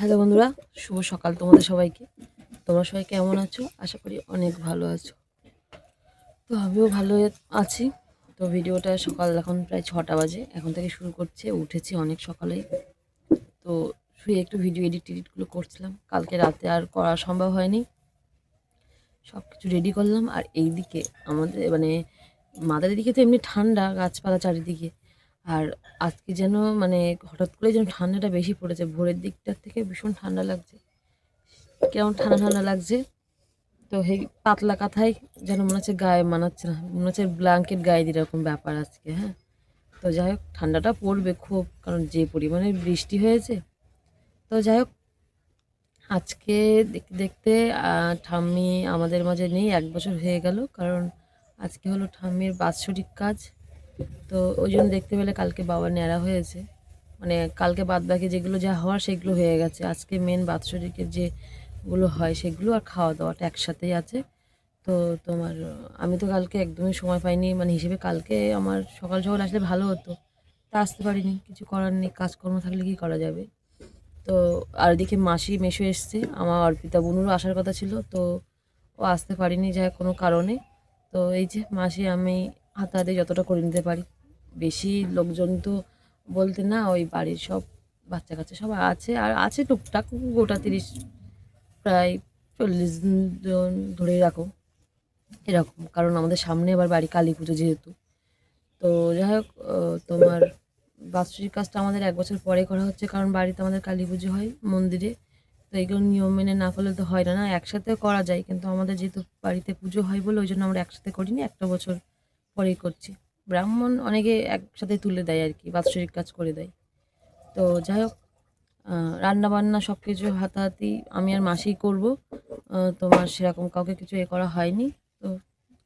Hello বন্ধুরা, শুভ সকাল তোমাদের সবাইকে। তোমরা সবাই কেমন আছো? আশা করি অনেক ভালো আছো। তো আমিও ভালো আছি। তো ভিডিওটা সকাল এখন প্রায় ছটা বাজে। এখন থেকে শুরু করছে, উঠেছি অনেক সকালেই তো শুয়ে একটু ভিডিও এডিট টেডিটগুলো করছিলাম। কালকে রাতে আর করা সম্ভব হয়নি। সব কিছু রেডি করলাম। আর এইদিকে আমাদের মানে মাদারের দিকে তো এমনি ঠান্ডা, গাছপালা চারিদিকে। আর আজকে যেন মানে হঠাৎ করে যেন ঠান্ডাটা বেশি পড়েছে, ভোরের দিকটার থেকে ভীষণ ঠান্ডা লাগছে। কেমন ঠান্ডা ঠান্ডা লাগছে? তো সেই পাতলা কাঁথায় যেন মনে হচ্ছে গায়ে মানাচ্ছে না, মনে হচ্ছে ব্ল্যাঙ্কেট গায়ে দিয়ে এরকম ব্যাপার আজকে হ্যাঁ? তো যাই হোক, ঠান্ডাটা পড়বে খুব, কারণ যে পরিমাণে বৃষ্টি হয়েছে। তো যাই হোক, আজকে দেখতে ঠাম্মি আমাদের মাঝে নেই, এক বছর হয়ে গেল, কারণ আজকে হলো ঠাম্মির বাৎসরিক কাজ। তো ওই জন্য দেখতে পেলে কালকে বাবা ন্যাড়া হয়েছে। মানে কালকে বাদ বাকি যেগুলো যা হওয়ার সেগুলো হয়ে গেছে। আজকে মেন বাৎসরিকের যেগুলো হয় সেগুলো আর খাওয়া দাওয়াটা একসাথেই আছে। তো তোমার, আমি তো কালকে একদমই সময় পাইনি। মানে হিসেবে কালকে আমার সকাল সকাল আসলে ভালো হতো। তা আসতে পারিনি, কিছু করার নেই, কাজকর্ম থাকলে কি করা যাবে? তো আর এদিকে মাসি মেশো এসছে, আমার অর্পিতা বুনুরও আসার কথা ছিল। তো ও আসতে পারিনি যায় কোনো কারণে। তো এই যে মাসি, আমি হাতে হাতে যতটা করে নিতে পারি। বেশি লোকজন তো বলতে না, ওই বাড়ির সব বাচ্চা কাচ্চা সব আছে। আর আছে টুকটাক, গোটা তিরিশ, প্রায় চল্লিশ জন ধরেই রাখো। এরকম, কারণ আমাদের সামনে আবার বাড়ি কালী পুজো যেহেতু। তো যাই হোক তোমার বাৎসরিক কাজটা আমাদের এক বছর পরে করা হচ্ছে, কারণ বাড়িতে আমাদের কালী পুজো হয় মন্দিরে। তো এগুলো নিয়ম মেনে না করলে তো হয় না না, একসাথে করা যায়। কিন্তু আমাদের যেহেতু বাড়িতে পুজো হয় বলে ওই জন্য আমরা একসাথে করিনি, একটা বছর পরেই করছি। ব্রাহ্মণ অনেকে একসাথে তুলে দেয় আর কি, বাৎসরিক কাজ করে দেয়। তো যাই হোক রান্না বান্না সব কিছু হাতাহাতি আমি আর মাসেই করব। তোমার সেরকম কাউকে কিছু এ করা হয়নি। তো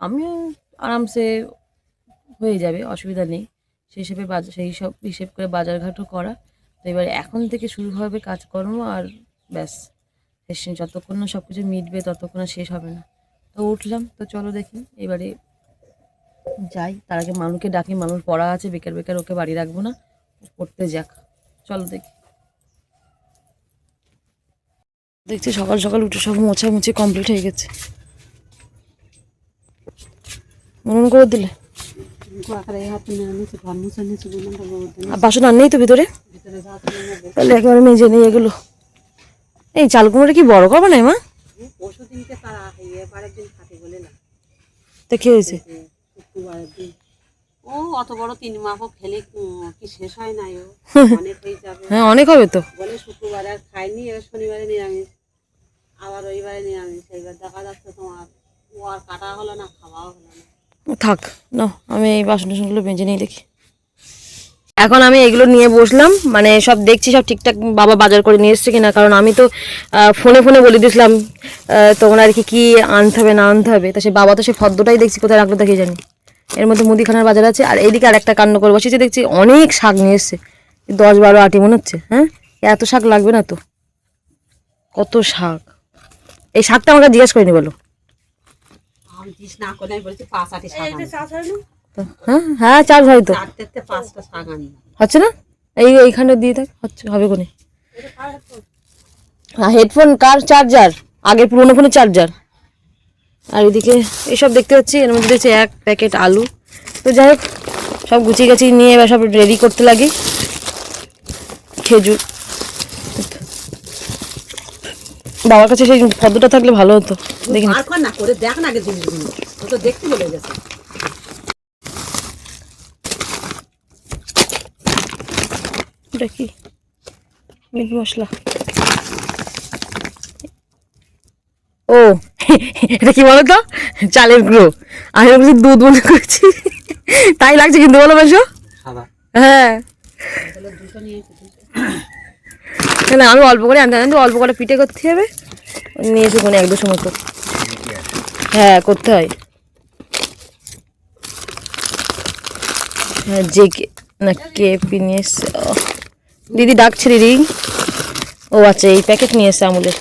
আমিও আরামসে হয়ে যাবে, অসুবিধা নেই। সেই হিসেবে বাজার সেই সব হিসেব করে বাজারঘাটও করা। তো এবারে এখন থেকে শুরু হবে কাজকর্ম আর ব্যাস। যতক্ষণ না সব কিছু মিটবে ততক্ষণ শেষ হবে না। তো উঠলাম, তো চলো দেখি, এবারে যাই তার আগে মানুষকে ডাকি মানুষ পড়া আছে বেকার বেকার ওকে বাড়ি রাখব না পড়তে যাক। চলো দেখি। দেখছি সকাল সকাল উঠে সব মোছামুছি কমপ্লিট হয়ে গেছে। মন করে দিলে? বাসন আর নেই তো ভিতরে? তাহলে একেবারে মেজে নেই এগুলো। এই চাল কুমড়োটা কি বড় করবে না মা? তা কি হয়েছে? ও অত বড় তিন মাপও খেলে কি শেষ হয় না ও? অনেক হয়ে যাবে। হ্যাঁ অনেক হবে তো। বলে শুক্রবারে আর খাইনি এবার শনিবারে নিরামিষ। আবার রবিবারে নিরামিষ এইবার দেখা যাচ্ছে তোমার। ও আর কাটা হলো না খাওয়াও হলো না। থাক না আমি এই বাসন টাসনগুলো বেঁচে নিয়ে দেখি। এখন আমি এগুলো নিয়ে বসলাম মানে সব দেখছি সব ঠিকঠাক বাবা বাজার করে নিয়ে এসছে কিনা কারণ আমি তো ফোনে ফোনে বলে দিয়েছিলাম তোমার আর কি কী আনতে হবে না আনতে হবে। তা সে বাবা তো সে ফদ্দটাই দেখছি কোথায় রাখল দেখে জানি। এর মধ্যে মুদিখানার বাজার আছে আর এইদিকে আর একটা কাণ্ড করে বসেছি দেখছি অনেক শাক নিয়ে এসছে। দশ বারো আটি মনে হচ্ছে হ্যাঁ? এত শাক লাগবে না তো। কত শাক। এই শাকটা আমাকে জিজ্ঞেস করিনি বলো। হ্যাঁ হ্যাঁ চার্জ হয় তো। হচ্ছে না? এই এইখানে দিয়ে থাক হচ্ছে হবে কোনে? হ্যাঁ হেডফোন কার চার্জার আগের পুরোনো ফোনের চার্জার আর এদিকে এসব দেখতে পাচ্ছি এর মধ্যে দেখছি এক প্যাকেট আলু। তো যাই হোক সব গুছিয়ে গাছিয়ে নিয়ে এবার সব রেডি করতে লাগি। খেজুর। বাবার কাছে সেই পদ্মটা থাকলে ভালো হতো। দেখি না। কর দেখ না আগে জিনিসগুলো তো দেখতে গেছে। এটা কি? মিট মশলা। ও এটা কি বলো তো চালের গুঁড়ো। আমি বলছি দুধ মনে করছি। তাই লাগছে কিন্তু বলো বেশো সাদা। হ্যাঁ। নিয়ে না আমি অল্প করে আনতে আনতে অল্প করে পিঠে করতে হবে। নিয়েছি কোনো এক দুশো মতো হ্যাঁ করতে হয়। হ্যাঁ যে কে না কে পি নিয়ে এসছে? দিদি ডাকছে দিদি। ও আচ্ছা এই প্যাকেট নিয়ে এসছে আমুলের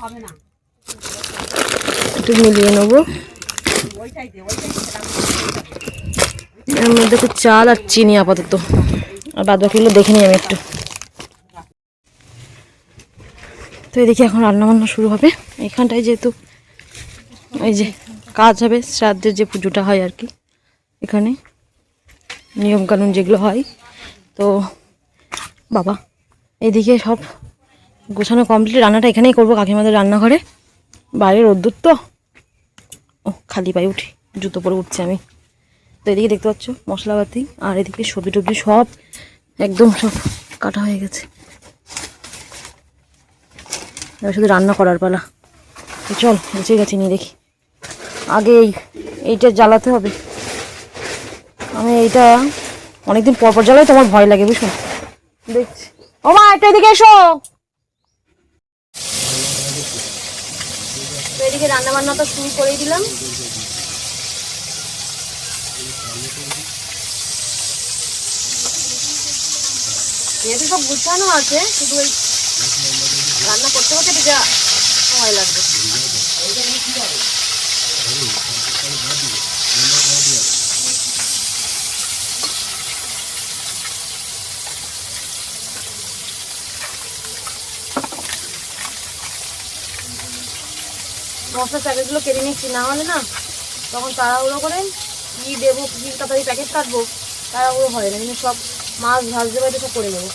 হবে না একটু মিলিয়ে নেব। এর মধ্যে তো চাল আর চিনি আপাতত। আর বাদ বাকিগুলো দেখে নিই আমি একটু। তো এদিকে এখন রান্না বান্না শুরু হবে। এখানটায় যেহেতু এই যে কাজ হবে শ্রাদ্ধের যে পুজোটা হয় আর কি এখানে নিয়মকানুন যেগুলো হয়। তো বাবা এদিকে সব গোছানো কমপ্লিট রান্নাটা এখানেই করব কাকিমাদের রান্নাঘরে। বাইরে রোদ্দুর তো। ও, খালি পায়ে উঠি, জুতো পরে উঠছি আমি। তো এদিকে দেখতে পাচ্ছ, মশলাপাতি আর এদিকে সবজি টবজি সব একদম সব কাটা হয়ে গেছে। এবার শুধু রান্না করার পালা। চল, বেঁচে গেছি নিয়ে দেখি। আগে এই, এইটা জ্বালাতে হবে। আমি এইটা অনেকদিন পর পর জ্বালাই, তোমার ভয় লাগে, বুঝছ? দেখছি। ও মা একটা এদিকে এসো! এদিকে রান্না বান্নাটা শুরু করে দিলাম। যেহেতু সব গুছানো আছে, শুধু ওই রান্না করতে করতে এটা সময় লাগবে। মশলার প্যাকেটগুলো কেটে নিচ্ছি, না হলে না তখন তাড়াহুড়ো করে কী দেবো, কী তাড়াতাড়ি প্যাকেট কাটবো, তাড়াহুড়ো হয় না, কিন্তু সব মাছ ভাজতে পারতে সব করে নেব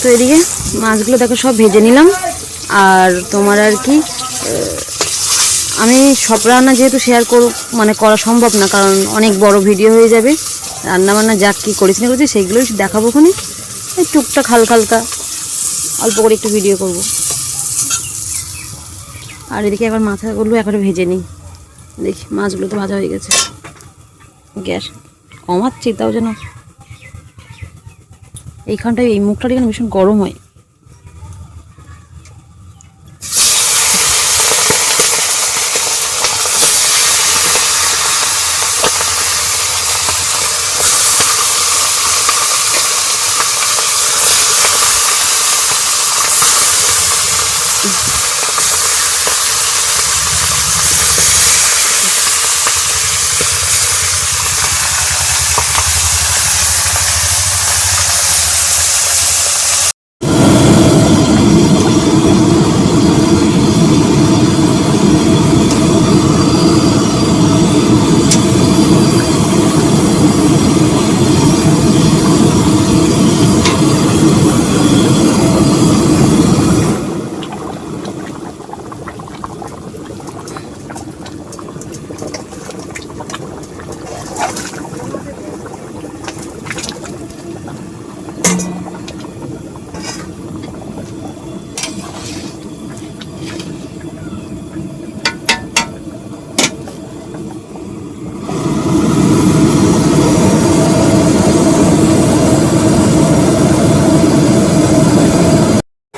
তো এদিকে মাছগুলো দেখো সব ভেজে নিলাম, আর তোমার আর কি আমি সব রান্না যেহেতু শেয়ার করব মানে করা সম্ভব না, কারণ অনেক বড় ভিডিও হয়ে যাবে রান্না বান্না যা কী করেছি না করেছি সেইগুলোই দেখাবো খুনি টুকটাক হালকা হালকা অল্প করে একটু ভিডিও করব। আর এদিকে একবার মাথাগুলো একবারে ভেজে নিই। দেখি, মাছগুলো তো ভাজা হয়ে গেছে। গ্যাস কমাচ্ছি তাও যেন। এইখানটায় এই মুখটা এখানে ভীষণ গরম হয়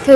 তো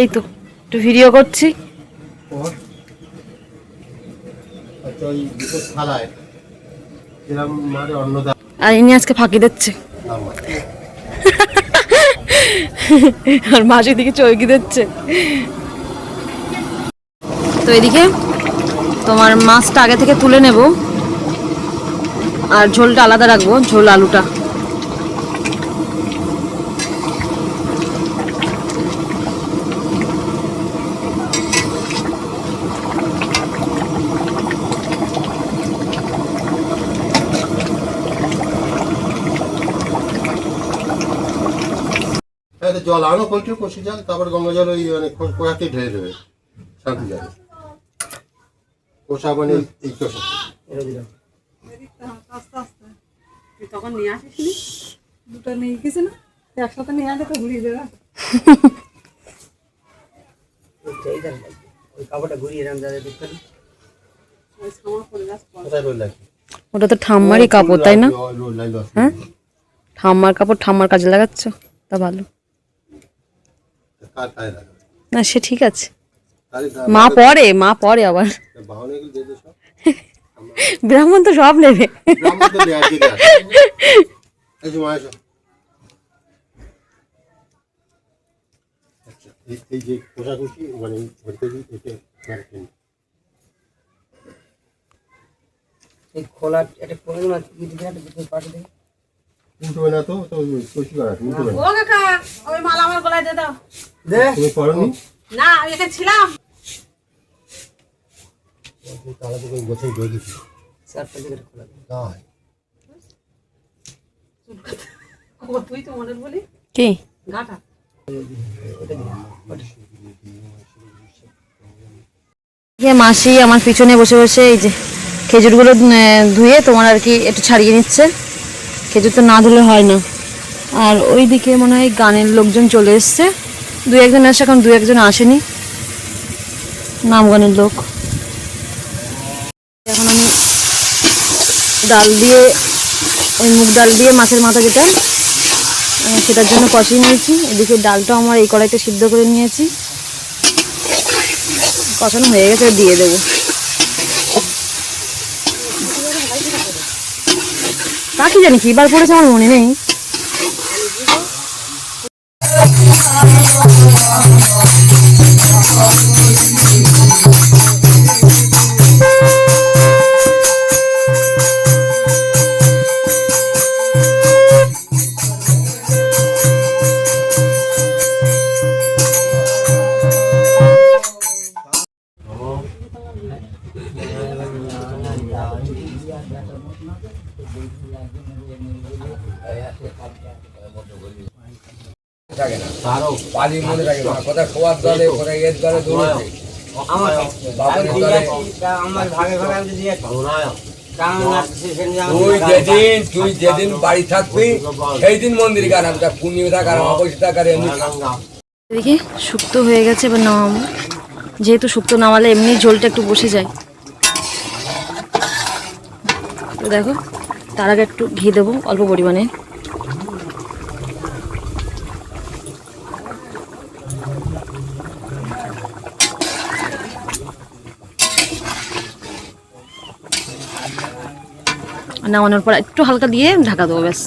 এই তো একটু ভিডিও করছি। আর ইনি আজকে ফাঁকি দিচ্ছে। আর মাছ এদিকে চৌকি দিচ্ছে। তো এদিকে তোমার মাছটা আগে থেকে তুলে নেব। আর ঝোলটা আলাদা রাখব ঝোল আলুটা। জল আনো কইটু কষি জল তারপর গঙ্গা জল ওই মানে কোয়াতে ঢেলে দেবে শান্তি জল কোষা মানে এই কোষা তুই তখন নিয়ে আসিস দুটো নিয়ে গেছে না একসাথে নিয়ে আনলে তো ঘুরিয়ে দেবে। ওটা তো ঠাম্মারই কাপড় তাই না? হ্যাঁ? ঠাম্মার কাপড় ঠাম্মার কাজে লাগাচ্ছ? তা ভালো। না সে ঠিক আছে। মা পরে মা পরে আবার। ব্রাহ্মণ তো সব নেবে। এই যে আচ্ছা কোষাকুষি মানে মানে খোলা একটা খোলা না দিকে উল্টোবে না তো তো কষি করা আছে, না। ও কাকা ওই মালা আমার গলায় দিয়ে দাও। তুমি পড়নি? না আমি এখানে ছিলাম। তাহলে তো ওই গোছাই দিয়ে দিচ্ছি চারটা দিকে খোলা তাই? তুই তো বলি? কি? ঘাটা মাসি আমার পিছনে বসে বসে এই যে খেজুরগুলো ধুয়ে তোমার আর কি একটু ছাড়িয়ে নিচ্ছে। খেজুর তো না ধুলে হয় না। আর ওইদিকে মনে হয় গানের লোকজন চলে এসছে। দু একজন আসে, এখন দু একজন আসেনি। নাম গানের লোক। এখন আমি ডাল দিয়ে, ওই মুগ ডাল দিয়ে মাছের মাথা যেটা সেটার জন্য কষিয়ে নিয়েছি। এদিকে ডালটা আমার এই কড়াইতে সিদ্ধ করে নিয়েছি। কষানো হয়ে গেছে দিয়ে দেবো। তা কি জানি, কি বার পড়েছে আমার মনে নেই। থাকে না। পালি মনে থাকে না। কোথায় খোয়ার দলে কোথায় এর দলে তুই যেদিন তুই যেদিন বাড়ি থাকবি সেই দিন মন্দির গান পূর্ণিমা অবশ্যই এমনি দেখি শুক্তো হয়ে গেছে এবার নামাবো যেহেতু শুক্তো নামালে এমনি ঝোলটা একটু বসে যায়। তো দেখো তার আগে একটু ঘি দেবো অল্প পরিমাণে। নামানোর পর একটু হালকা দিয়ে ঢাকা দেবো ব্যাস।